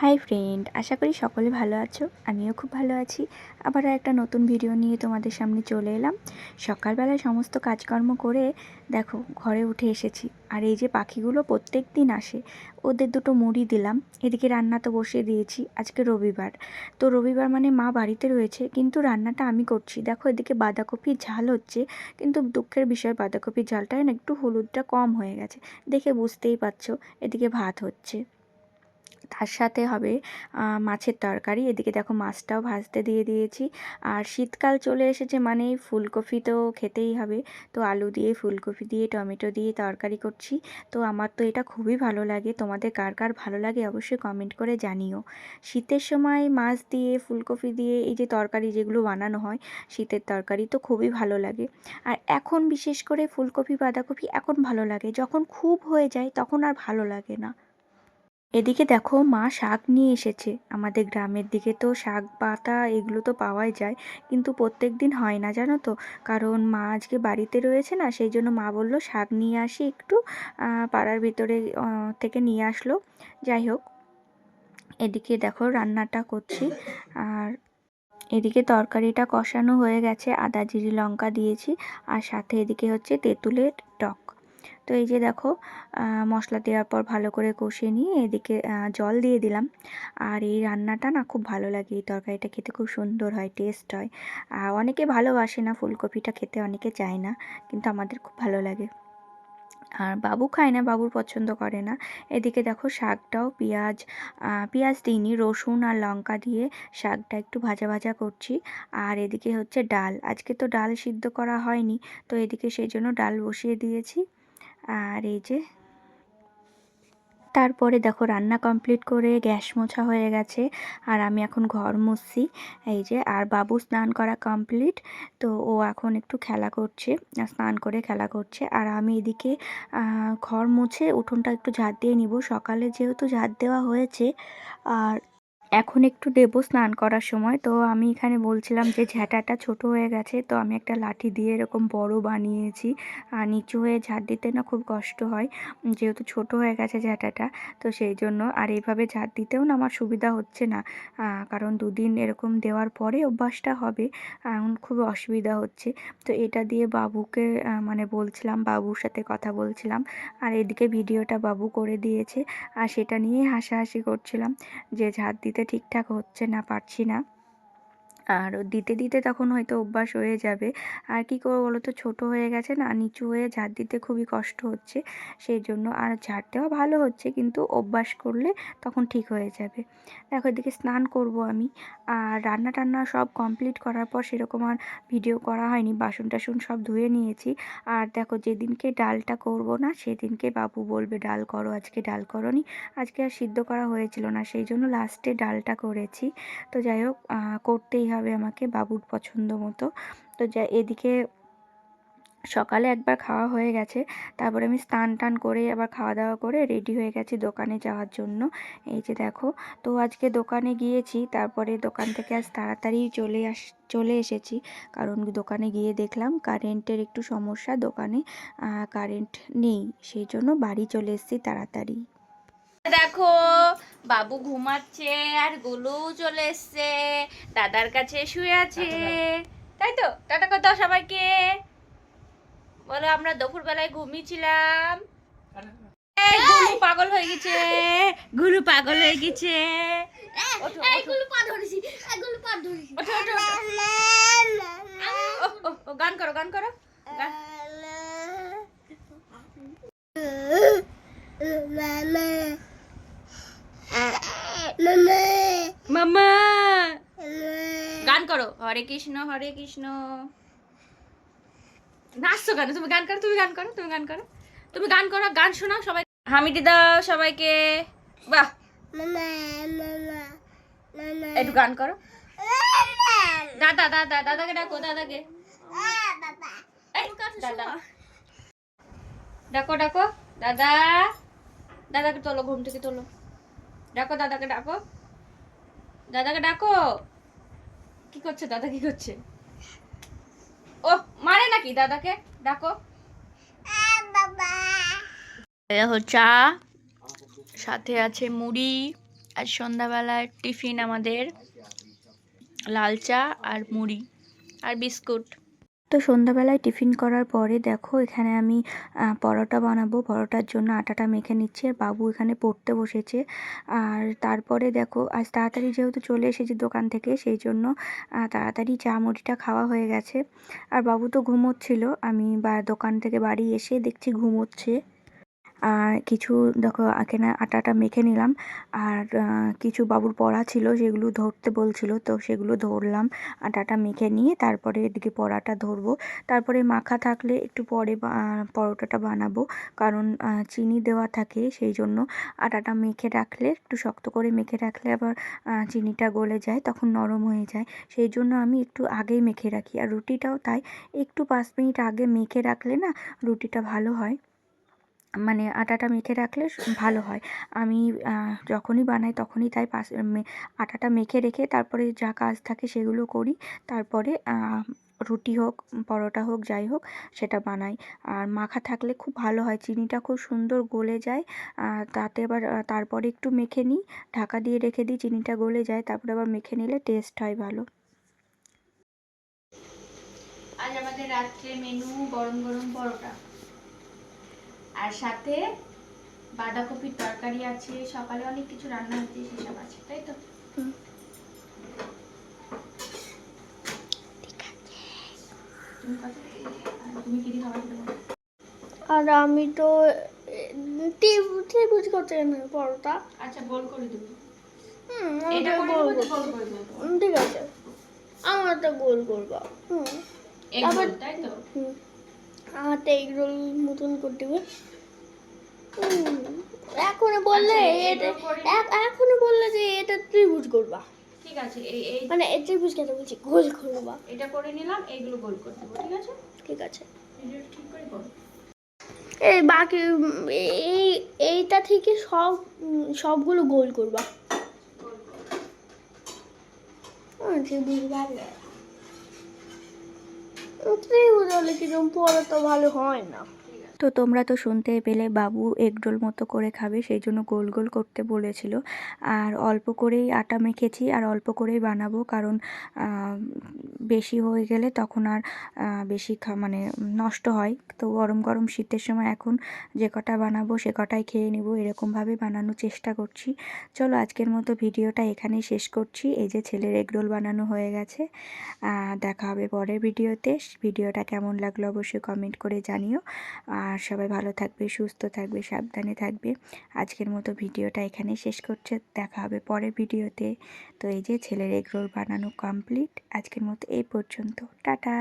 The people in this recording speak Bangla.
হাই ফ্রেন্ড আশা করি সকলে ভালো আছো। আমিও খুব ভালো আছি। আবার একটা নতুন ভিডিও নিয়ে তোমাদের সামনে চলে এলাম। সকালবেলায় সমস্ত কাজকর্ম করে দেখো, ঘরে উঠে এসেছি। আর এই যে পাখিগুলো প্রত্যেক দিন আসে, ওদের দুটো মুড়ি দিলাম। এদিকে রান্না তো বসিয়ে দিয়েছি, আজকে রবিবার। তো রবিবার মানে মা বাড়িতে রয়েছে, কিন্তু রান্নাটা আমি করছি। দেখো, এদিকে বাঁধাকপির ঝাল হচ্ছে, কিন্তু দুঃখের বিষয়, বাঁধাকপির ঝালটায় না একটু হলুদটা কম হয়ে গেছে। দেখে বুঝতেই পারছ, এদিকে ভাত হচ্ছে। তার সাথে হবে মাছের তরকারি। এদিকে দেখো মাছটাও ভাজতে দিয়ে দিয়েছি। আর শীতকাল চলে এসেছে মানেই ফুলকপি তো খেতেই হবে। তো আলু দিয়ে, ফুলকপি দিয়ে, টমেটো দিয়ে তরকারি করছি। তো আমার তো এটা খুবই ভালো লাগে। তোমাদের কার কার ভালো লাগে অবশ্যই কমেন্ট করে জানিও। শীতের সময় মাছ দিয়ে, ফুলকপি দিয়ে এই যে তরকারি যেগুলো বানানো হয়, শীতের তরকারি তো খুবই ভালো লাগে। আর এখন বিশেষ করে ফুলকপি, বাঁধাকপি এখন ভালো লাগে। যখন খুব হয়ে যায় তখন আর ভালো লাগে না। এদিকে দেখো, মা শাক নিয়ে এসেছে। আমাদের গ্রামের দিকে তো শাক পাতা এগুলো তো পাওয়াই যায়, কিন্তু প্রত্যেক দিন হয় না, জানো তো? কারণ মা আজকে বাড়িতে রয়েছে না, সেই জন্য মা বলল শাক নিয়ে আসি একটু পাড়ার ভিতরে থেকে নিয়ে আসলো। যাই হোক, এদিকে দেখো রান্নাটা করছি। আর এদিকে তরকারিটা কষানো হয়ে গেছে, আদা, জিরি, লঙ্কা দিয়েছি। আর সাথে এদিকে হচ্ছে তেঁতুলের টক। তো এই যে দেখো মশলা দেওয়ার পর ভালো করে কষিয়ে নিয়ে এদিকে জল দিয়ে দিলাম। আর এই রান্নাটা না খুব ভালো লাগে, এই তরকারিটা খেতে খুব সুন্দর হয় টেস্ট হয়। আর অনেকে ভালোবাসে না ফুলকপিটা খেতে, অনেকে চায় না, কিন্তু আমাদের খুব ভালো লাগে। আর বাবু খায় না, বাবুর পছন্দ করে না। এদিকে দেখো শাকটাও পেঁয়াজ পেঁয়াজ দিইনি, রসুন আর লঙ্কা দিয়ে শাকটা একটু ভাজা ভাজা করছি। আর এদিকে হচ্ছে ডাল, আজকে তো ডাল সিদ্ধ করা হয়নি, তো এদিকে সেই জন্য ডাল বসিয়ে দিয়েছি। আর এই যে তারপরে দেখো রান্না কমপ্লিট করে গ্যাস মোছা হয়ে গেছে, আর আমি এখন ঘর মুছছি। এই যে, আর বাবু স্নান করা কমপ্লিট, তো ও এখন একটু খেলা করছে, স্নান করে খেলা করছে। আর আমি এদিকে ঘর মুছে উঠোনটা একটু ঝাড় দিয়ে নিব। সকালে যেহেতু ঝাড় দেওয়া হয়েছে, আর এখন একটু দেবো স্নান করার সময়। তো আমি এখানে বলছিলাম যে ঝ্যাঁটাটা ছোট হয়ে গেছে, তো আমি একটা লাঠি দিয়ে এরকম বড় বানিয়েছি। আর নিচু হয়ে ঝাঁট দিতে না খুব কষ্ট হয়, যেহেতু ছোট হয়ে গেছে ঝ্যাঁটাটা তো সেই জন্য আর এইভাবে ঝাড় দিতেও না আমার সুবিধা হচ্ছে না। কারণ দুদিন এরকম দেওয়ার পরে অভ্যাসটা হবে এখন খুব অসুবিধা হচ্ছে। তো এটা দিয়ে বাবুকে মানে বলছিলাম, বাবুর সাথে কথা বলছিলাম। আর এদিকে ভিডিওটা বাবু করে দিয়েছে। আর সেটা নিয়েই হাসাহাসি করছিলাম যে ঝাঁট দিতে ঠিকঠাক হচ্ছে না পারছি না। আর দিতে দিতে তখন হয়তো অভ্যাস হয়ে যাবে। আর কি করব বলো তো ছোটো হয়ে গেছে না, নিচু হয়ে ঝাড় দিতে খুবই কষ্ট হচ্ছে। সেই জন্য আর ঝাড় দেওয়া ভালো হচ্ছে, কিন্তু অভ্যাস করলে তখন ঠিক হয়ে যাবে। দেখো, এদিকে স্নান করব আমি। আর রান্না, টান্না সব কমপ্লিট করার পর সেরকম আর ভিডিও করা হয়নি, বাসন টাসন সব ধুয়ে নিয়েছি। আর দেখো, যেদিনকে ডালটা করব না, সেদিনকে বাবু বলবে, ডাল করো, আজকে ডাল করনি। আজকে আর সিদ্ধ করা হয়েছিল না সেই জন্য লাস্টে ডালটা করেছি। তো যাই হোক করতেই হবে। হবে আমাকে বাবুর পছন্দ মতো। তো যা, এদিকে সকালে একবার খাওয়া হয়ে গেছে। তারপরে আমি স্নান টান করে আবার খাওয়া দাওয়া করে রেডি হয়ে গেছি দোকানে যাওয়ার জন্য। এই যে দেখো, তো আজকে দোকানে গিয়েছি, তারপরে দোকান থেকে আজ তাড়াতাড়ি চলে আস, চলে এসেছি। কারণ দোকানে গিয়ে দেখলাম কারেন্টের একটু সমস্যা দোকানে কারেন্ট নেই। সেই জন্য বাড়ি চলে এসেছি তাড়াতাড়ি। দেখো বাবু ঘুমাচ্ছে আর গুলু চলে এসছে দাদার কাছে শুয়ে আছে তাই তো টাটা দাও সবাইকে বলো আমরা দুপুর বেলায় ঘুমিয়েছিলাম গুলু পাগল হয়ে গেছে গুলু পাগল হয়ে গেছে গান করো গান করো গান মামা। গান করো। হরে কৃষ্ণ হরে কৃষ্ণ। নাচছো কেন? তুমি গান করো তুমি গান করো তুমি গান করো। তুমি গান করো গান শোনাও সবাই। হামিদি দাও সবাইকে। বাহ। একটু গান করো। দাদা দাদা দাদাকে ডাকো দাদাকে। দাদা। ডাকো ডাকো। দাদা। দাদাকে তোলো ঘুম থেকে তোলো। ডাকো, দাদাকে ডাকো। দাদাকে ডাকো। কি করছে, দাদা কি করছে? ও, মারে নাকি দাদাকে? ডাকো। চা সাথে আছে মুড়ি আর সন্ধ্যাবেলায় টিফিন আমাদের, লাল চা আর মুড়ি আর বিস্কুট। তো সন্ধ্যাবেলায় টিফিন করার পরে দেখো এখানে আমি পরোটা বানাবো। পরোটার জন্য আটাটা মেখে নিচ্ছি। বাবু এখানে পড়তে বসেছে। আর তারপরে দেখো, আজ তাড়াতাড়ি যেহেতু চলে এসেছি দোকান থেকে, সেই জন্য তাড়াতাড়ি চা মুড়িটা খাওয়া হয়ে গেছে। আর বাবু তো ঘুমোচ্ছিল। আমি বা, দোকান থেকে বাড়ি এসে দেখছি ঘুমোচ্ছে। আর কিছু, দেখো এখানে আটাটা মেখে নিলাম। আর কিছু বাবুর পড়া ছিল, সেগুলো ধরতে বলছিল, তো সেগুলো ধরলাম। আটাটা মেখে নিয়ে তারপরে এদিকে পড়াটা ধরবো। তারপরে মাখা থাকলে একটু পরে পরোটাটা বানাবো। কারণ চিনি দেওয়া থাকে, সেই জন্য আটাটা মেখে রাখলে, একটু শক্ত করে মেখে রাখলে আবার চিনিটা গলে যায়, তখন নরম হয়ে যায়। সেই জন্য আমি একটু আগেই মেখে রাখি। আর রুটিটাও তাই, একটু পাঁচ মিনিট আগে মেখে রাখলে না, রুটিটা ভালো হয়। মানে আটাটা মেখে রাখলে ভালো হয়। আমি যখনই বানাই তখনই তাই পাশ আটাটা মেখে রেখে তারপরে যা কাজ থাকে সেগুলো করি। তারপরে রুটি হোক, পরোটা হোক, যাই হোক, সেটা বানাই। আর মাখা থাকলে খুব ভালো হয়। চিনিটা খুব সুন্দর গলে যায়। তাতে আবার তারপরে একটু মেখে নিই। ঢাকা দিয়ে রেখে দিই, চিনিটা গলে যায়। তারপরে আবার মেখে নিলে টেস্ট হয় ভালো। আজ আমাদের রাত্রে মেনু গরম গরম পরোটা। আর সাথে বাঁধাকপির তরকারি আছে সকালে অনেক কিছু রান্না হচ্ছে সেসব আছে তাই তো? আর আমি তো ত্রিভুজ করতে পরোটা? আচ্ছা গোল করে দেবো। হুম এটা আমাকে করে গোল তো গোল ঠিক আছে। করব। হুম। তাই তো? হুম। আমারটা এগ রোল মতন করতে হবে। এখন বললে আচ্ছা, এটা এগুলো এখনই বললে যে এটা ত্রিভুজ করবা। ঠিক আছে এই এই মানে এই ত্রিভুজ কেন বলছি? গোল করবা এটা করে নিলাম এইগুলো গোল করে দেবো ঠিক আছে? ঠিক আছে। ঠিক করে করো। এই বাকি এই এইটা থেকে সব সবগুলো গোল করবা। ত্রিভুজ ভালো ত্রিভুজ হলে কিরম পড়া তো ভালো হয় না। তো তোমরা তো শুনতে পেলে বাবু এগরোল মতো করে খাবে, সেই জন্য গোল গোল করতে বলেছিল। আর অল্প করেই আটা মেখেছি আর অল্প করেই বানাবো কারণ বেশি হয়ে গেলে তখন আর বেশি মানে নষ্ট হয়। তো গরম গরম শীতের সময় এখন যে কটা বানাবো সে কটাই খেয়ে নিব, এরকমভাবে বানানোর চেষ্টা করছি। চলো আজকের মতো ভিডিওটা এখানেই শেষ করছি। এই যে ছেলের এগরোল বানানো হয়ে গেছে। দেখা হবে পরের ভিডিওতে। ভিডিওটা কেমন লাগল অবশ্যই কমেন্ট করে জানিও। আর সবাই ভালো থাকবে, সুস্থ থাকবে, সাবধানে থাকবে। আজকের মতো ভিডিওটা এখানে শেষ করছে। দেখা হবে পরের ভিডিওতে। তো এই যে ছেলের এগরোল বানানো কমপ্লিট আজকের মতো এই পর্যন্ত। টাটা!